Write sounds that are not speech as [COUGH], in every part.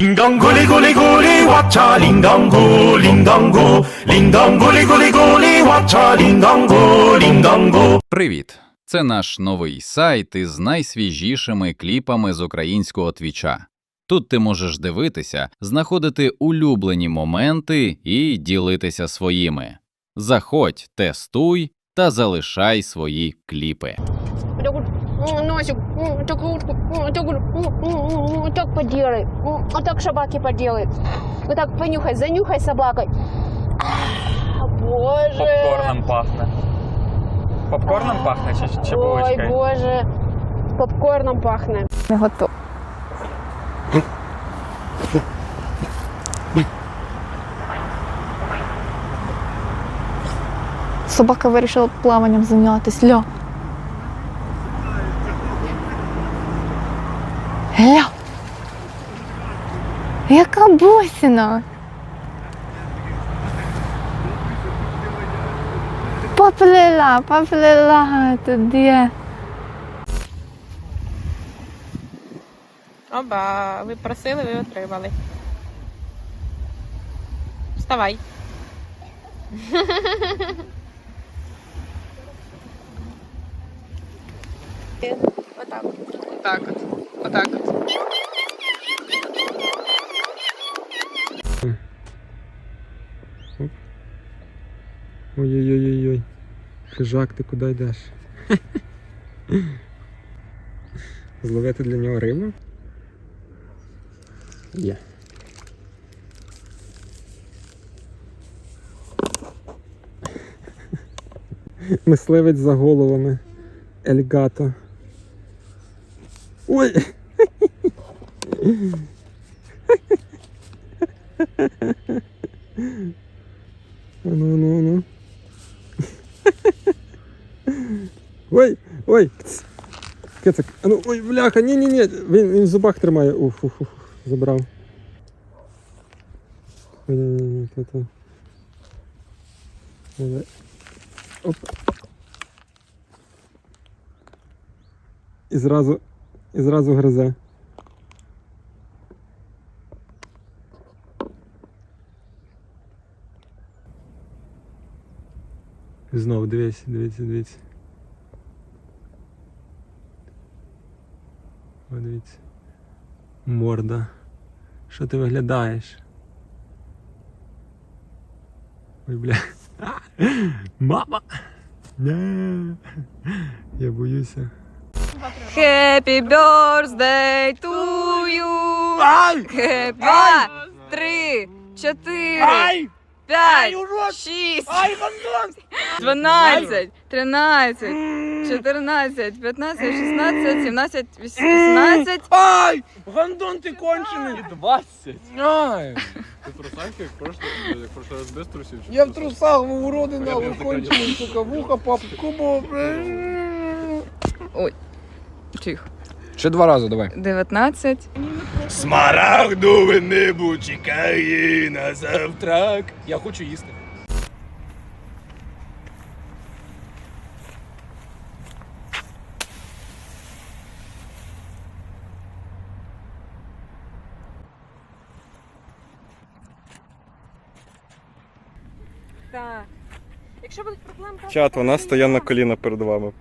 링덩구리구리구리 왓챠 링덩구 링덩구 링덩구리구리구리 왓챠 링덩구 Привіт! Це наш новий сайт із найсвіжішими кліпами з українського твіча. Тут ти можеш дивитися, знаходити улюблені моменти і ділитися своїми. Заходь, тестуй та залишай свої кліпи. Носик, так м, так так поделай, вот так собаки поделай. Вот так понюхай, занюхай собакой. А, Боже. Попкорном пахне. Попкорном пахне чи, чи Ой, боже. Попкорном пахне. Не готов. Собака вирішила плаванням зайнятися. Ля. Бусина? Поплила, поплила туди. Оба, ви просили, ви отримали. Вставай. Отак. Отак от. Отак от. Ой-ой-ой-ой. Хижак, ти куди йдеш? Зловити для нього рибу? Є. Мисливець за головами. Ельгато. Ой! Ну, ну, ну. Ой. Кицик. А ну, ой, бляха, ні, ні, ні. Він, він в зубах тримає. Уф, уф, уф. Забрав. Ой, ні, ні, ні, то. Оп. І зразу, і зразу гризе. Знову дивись, дивіться, дивіться. Дивіться. Морда. Що ти виглядаєш? Ой, бля. [LAUGHS] Мама! Не. Я боюся. Happy birthday to you! Happy... Три, чотири, п'ять, шість, дванадцять, тринадцять, чотирнадцять, п'ятнадцять, шістнадцять, сімнадцять, вісімнадцять. Ай! Гандон ти кончений! 20. Ай! Ти трусанки, як прошло, як прошлий раз без трусів? чи Я в з трусах, ви уроди Я нахуй кончений, сука, вуха, папу, кубо. Тихо. Ще два рази, давай. Дев'ятнадцять. Смарагдове небо чекає на завтрак. Я хочу їсти. Так. Якщо будуть проблеми, Чат, вона стояла на коліна перед вами.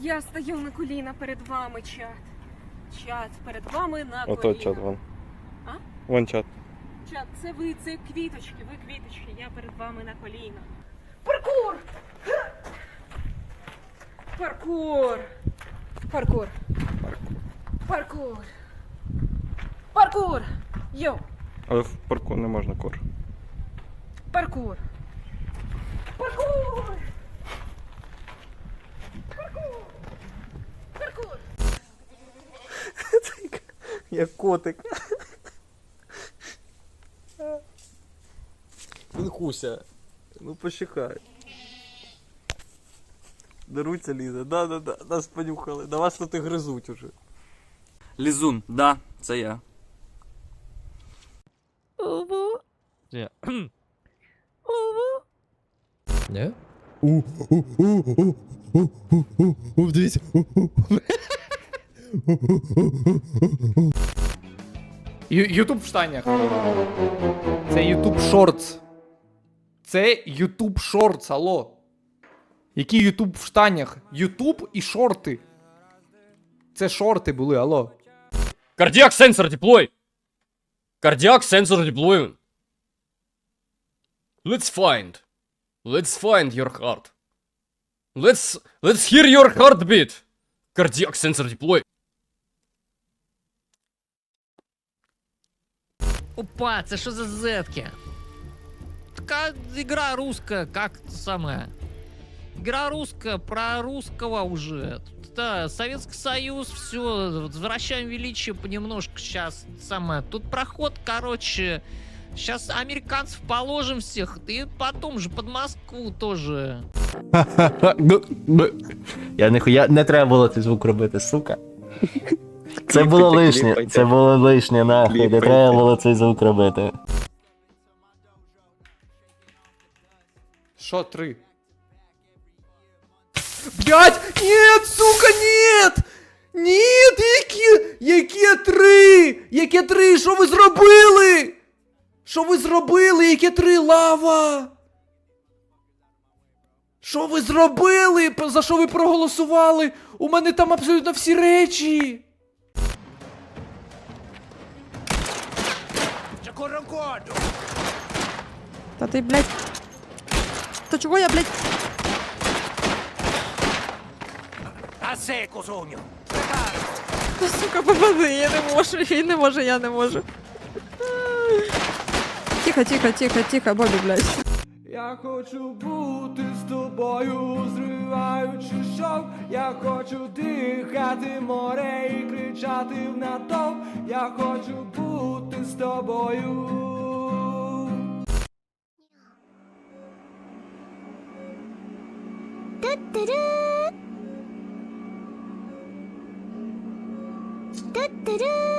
Я стою на коліна перед вами, чат. Чат, перед вами на Ото коліна. чат вон. А? Вон чат. Чат, це ви, це квіточки, ви квіточки, я перед вами на коліна. Паркур! Паркур! Паркур! Паркур! Паркур! Йо! Але в парку не можна кур. Паркур! Паркур! Паркур! Як котик. Вінкуся. Ну почекай. Даруйся, Ліза. Да, да, да. Нас понюхали. На вас тут і гризуть уже. Лізун, да, це я. Уву. Я. Уву. Не? У, у, у, у, у, у, у, у, дивіться. Ютуб в штанях. Це Ютуб Шортс. Це Ютуб Шортс, алло. Який Ютуб в штанях? Ютуб і шорти. Це шорти були, алло. Кардіак сенсор деплой! Кардіак сенсор деплой! Let's find. Let's find your heart. Let's... Let's hear your heartbeat! Кардіак сенсор деплой! Опа, це що за зетки? Така игра русская, как самое. Игра русская, про русского уже. Да, Советский Союз, все, возвращаем величие понемножку сейчас. Самое. Тут проход, короче. Сейчас американцев положим всех, и потом же под Москву тоже. Я ніхуя не треба було цей звук робити, сука. [LAUGHS] Це було лишнє, це було лишнє, нахуй, не треба було цей звук робити. Що, три? Блять! Нет, сука, нет! Нет, які, які три? Яке три? Що ви зробили? Що ви зробили? Яке три лава? Що ви зробили? За що ви проголосували? У мене там абсолютно всі речі. Та ти, блядь. Та чого я, блядь? Та, сука, попади, я не можу, він не може, я не можу. Тихо, тихо, тихо, тихо, Бобі, блядь. Я хочу бути з тобою, зриваючи шов. Я хочу дихати море і кричати в натовп. Я хочу бути з тобою. トゥっーるー。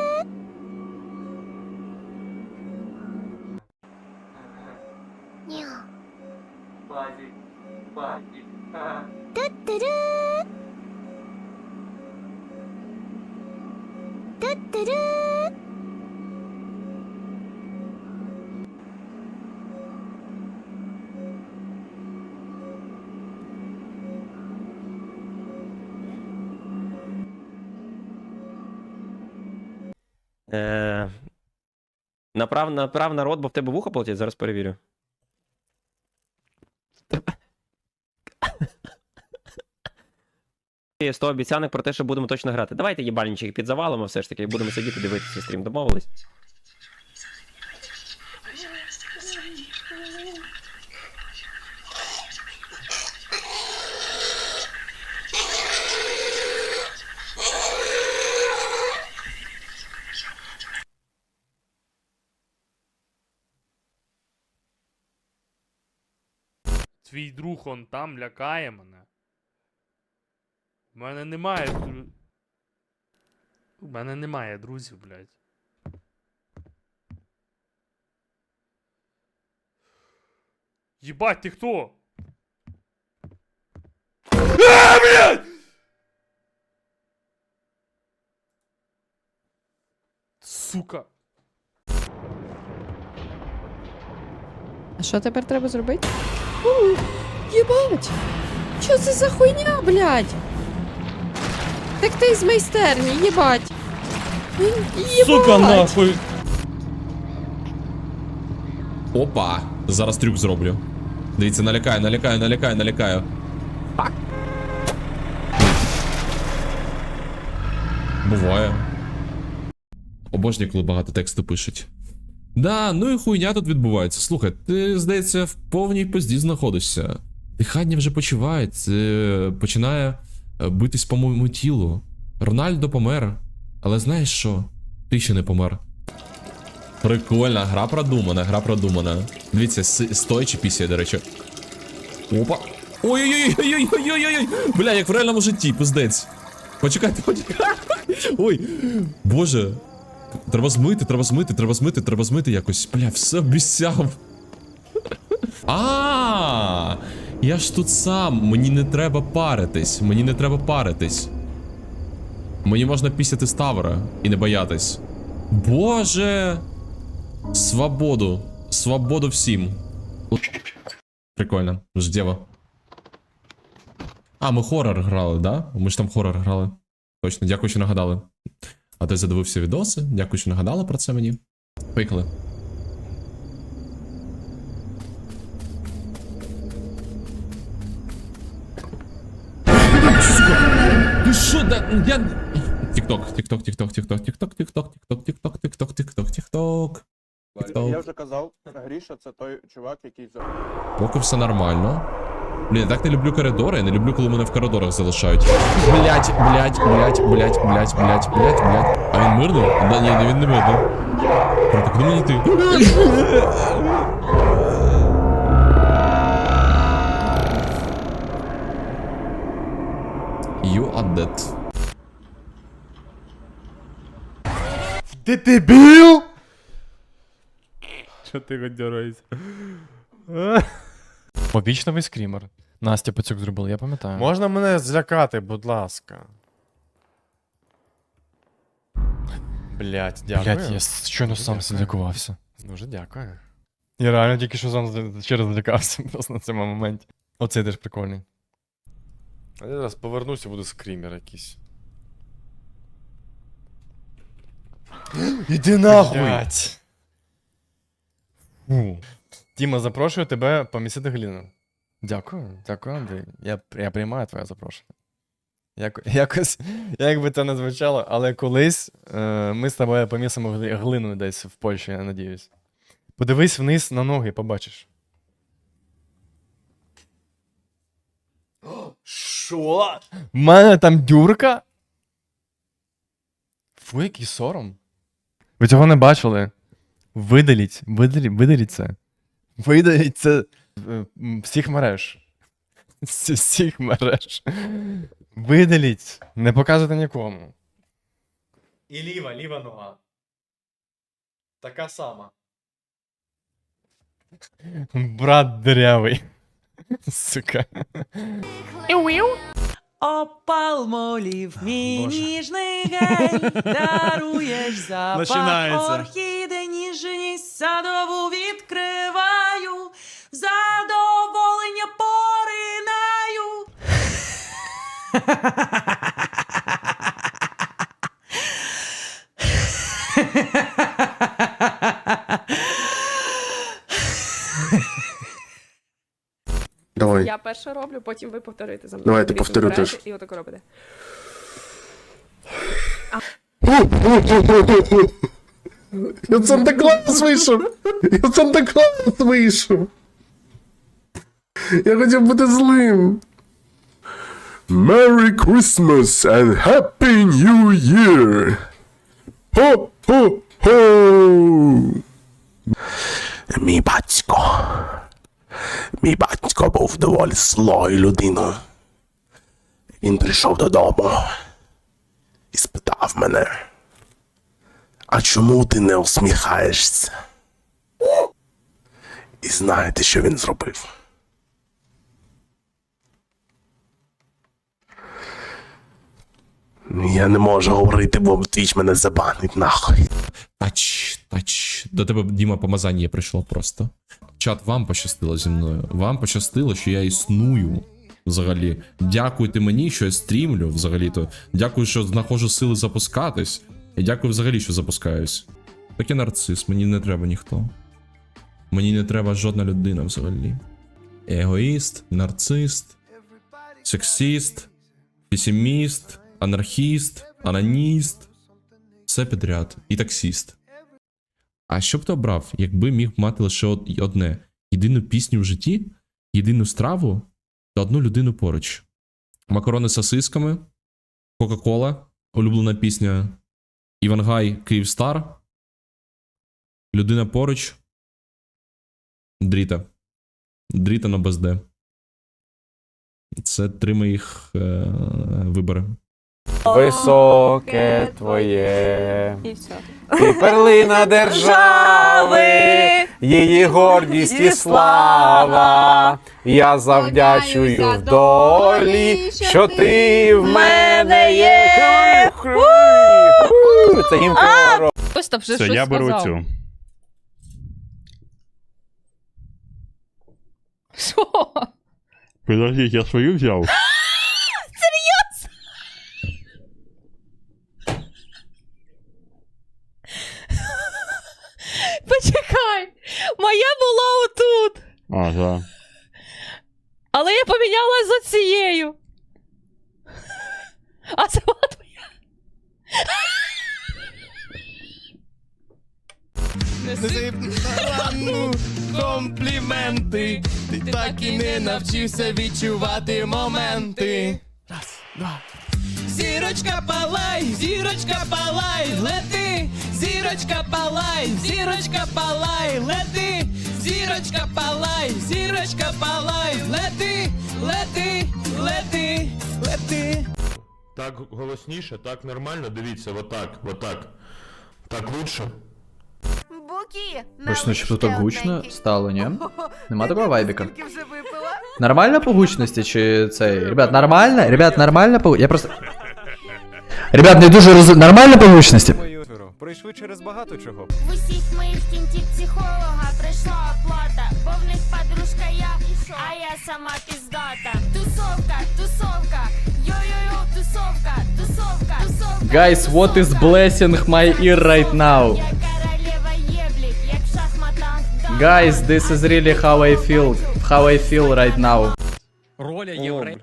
Е... Направ, направ народ, бо в тебе вухо полетять, зараз перевірю. Є 100 обіцянок про те, що будемо точно грати. Давайте їбальнички під завалами все ж таки, будемо сидіти дивитися стрім. Домовились? Твій друг он там лякає мене. У мене немає. дру- У мене немає друзів, блядь. Єбать, ти хто? А, блядь! Сука. А що тепер треба зробити? У, Єбать! Що це за хуйня, блядь? Так ти з майстерні, їбать! Єбать! Опа! Зараз трюк зроблю. Дивіться, налякаю, налякаю, налякаю, налякаю. Буває. Обожнюю, коли багато тексту пишуть. Да, ну і хуйня тут відбувається. Слухай, ти, здається, в повній пизді знаходишся. Дихання вже почуває, це починає е, битись по моєму тілу. Рональдо помер. Але знаєш що? Ти ще не помер. Прикольна, гра продумана, гра продумана. Дивіться, с- стоячи після, до речі. Опа. Ой-ой-ой-ой-ой-ой-ой-ой! Бля, як в реальному житті, пиздець. Почекайте, почекайте. Ой, боже. Треба змити, треба змити, треба змити, треба змити якось. Бля, все обіцяв. А, я ж тут сам, мені не треба паритись, мені не треба паритись. Мені можна пісяти з тавера і не боятись. Боже. Свободу. Свободу всім. Прикольно. Ждєво. А, ми хорор грали, да? Ми ж там хорор грали. Точно, дякую, що нагадали. А ти задивився відоси. Дякую, що нагадали про це мені. Поїхали. Ти що, да, я... Тік-ток, тік-ток, тік-ток, тік-ток, тік-ток, тік-ток, тік-ток, тік-ток, тік-ток, тік-ток, тік-ток. Я вже казав, Гріша це той чувак, який за. Поки все нормально. Блін, я так не люблю коридори, я не люблю, коли мене в коридорах залишають. Блять, блять, блять, блять, блять, блять, блять, блять. А він мирний? Да ні, він не мирний. Братик, куди мені йти? You are dead. Ти дебіл? Що ти гадьораєшся? Побічний скрімер. Настя Пацюк зробила, я пам'ятаю. Можна мене злякати, будь ласка. Блять, дякую. Блять, я щойно сам Дякую. злякувався. Дуже дякую. Я реально тільки що сам з- ще раз злякався [LAUGHS] просто на цьому моменті. Оцей теж прикольний. А я зараз повернуся, буду скрімер якийсь. Іди Блядь. Фу. Тіма, запрошую тебе помісити гліну. Дякую, дякую, Андрій. Я, я приймаю твоє запрошення. Як, [LAUGHS] якось, як би це не звучало, але колись е, ми з тобою помісимо глину десь в Польщі, я надіюсь. Подивись вниз на ноги, побачиш. Що? В мене там дюрка? Фу, який сором. Ви цього не бачили? Видаліть, видаліть, видаліть це. Видаліть це всіх мереж. З всіх мереж. Видаліть. Не показуйте нікому. І ліва, ліва нога. Така сама. Брат дырявий. Сука. Опалмолів, мій Боже. ніжний гель, даруєш запах Починається. орхідей, ніжність садову відкриваю, задоволення поринаю. [LAUGHS] Давай. Я перше роблю, потім ви повторите за мною. Давайте, Дивіться, повторю теж. І отако робите. Я Санта Клаус вийшов! Я Санта Клаус вийшов! Я хотів бути злим. Merry Christmas and Happy New Year! Хо-хо-хо! Мій батько. Мій батько був доволі злою людиною. Він прийшов додому і спитав мене. А чому ти не усміхаєшся? І знаєте, що він зробив? Я не можу говорити, бо твіч мене забанить нахуй. Тач, тач. До тебе Діма помазання прийшло просто. Чат, вам пощастило зі мною. Вам пощастило, що я існую. Взагалі, дякуйте мені, що я стрімлю взагалі-то. Дякую, що знаходжу сили запускатись. І дякую взагалі, що запускаюсь. Так я нарцис, мені не треба ніхто. Мені не треба жодна людина взагалі. Егоїст, нарцист, сексіст, песиміст, анархіст, ананіст. Все підряд. І таксіст. А що б ти обрав, якби міг мати лише одне: єдину пісню в житті, єдину страву та одну людину поруч. Макарони з сосисками, Кока-Кола, улюблена пісня Івангай Київстар. Людина поруч. Дріта. Дріта на БСД. Це три моїх е- вибори. Високе твоє. І все. Ти перлина [LAUGHS] держави, її гордість і слава. Я завдячую в долі, що ти в мене є. Це гімн Ось там вже Все, щось я беру сказав. цю. Що? Подождіть, я свою взяв. [LAUGHS] Серйозно? Почекай. Моя була отут. Ага. Але я поміняла з оцією. А це була твоя. компліменти. Ти так і не навчився відчувати моменти. Раз, два. Зірочка палай, зірочка палай, лети, зірочка палай, зірочка палай, лети, зірочка палай, зірочка палай, лети, лети, лети, лети. Так голосніше, так нормально. Дивіться, отак, отак. Так лучше. Буки! Точно, що тут так гучно стало, ні? Нема такого вайбіка. Нормально по гучності чи цей? Ребят, нормально? Ребят, нормально по. Я просто. Ребят, не дуже роз... Нормально по гучності? Пройшли через багато чого. В усіх моїх кінті психолога прийшла оплата, бо в них подружка я, а я сама піздата. Тусовка, тусовка, йо-йо-йо, тусовка, тусовка, тусовка. Guys, what is blessing my ear right now? Я королева єблік, як в шахматах. Guys, this is really how I feel. How I feel right now. Роля єврей.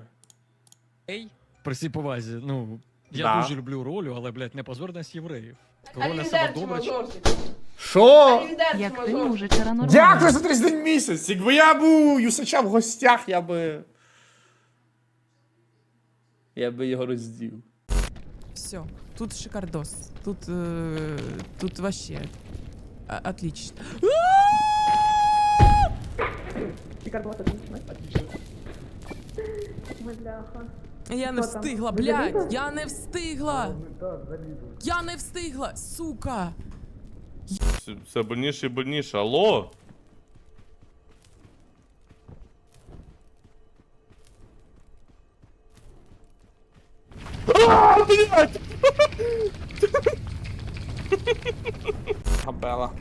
При всій повазі, ну, я Да. дуже люблю ролю, але, блядь, не позор нас євреїв. Роля себе добре. Що? Як ти мужичара нормально. Дякую за 31 місяць. Якби я був у Юсача в гостях, я би. Я би його роздів. Все, тут шикардос. Тут, э, тут вообще а- отлично. Я не встигла, блядь! Я не встигла! Я не встигла, сука! Все больніше і больніше. Алло? Габела.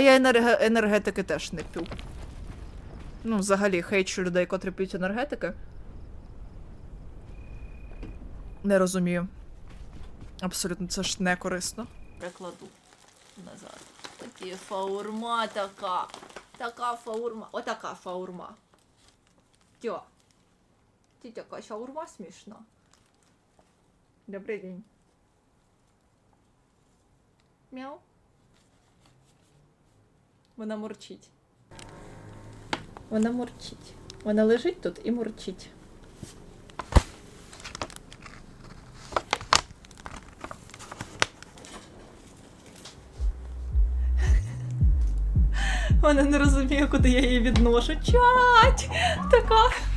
Я енерге- енергетики теж не п'ю. Ну, взагалі, хейчу людей, котрі п'ють енергетики. Не розумію. Абсолютно, це ж не корисно. Прикладу назад. Такі фаурма така. Така фаурма. Отака фаурма. Тьо. Ти така шаурма смішна. Добрий день. Мяу. Вона мурчить. Вона мурчить. Вона лежить тут і мурчить. Вона не розуміє, куди я її відношу. Чать! Така.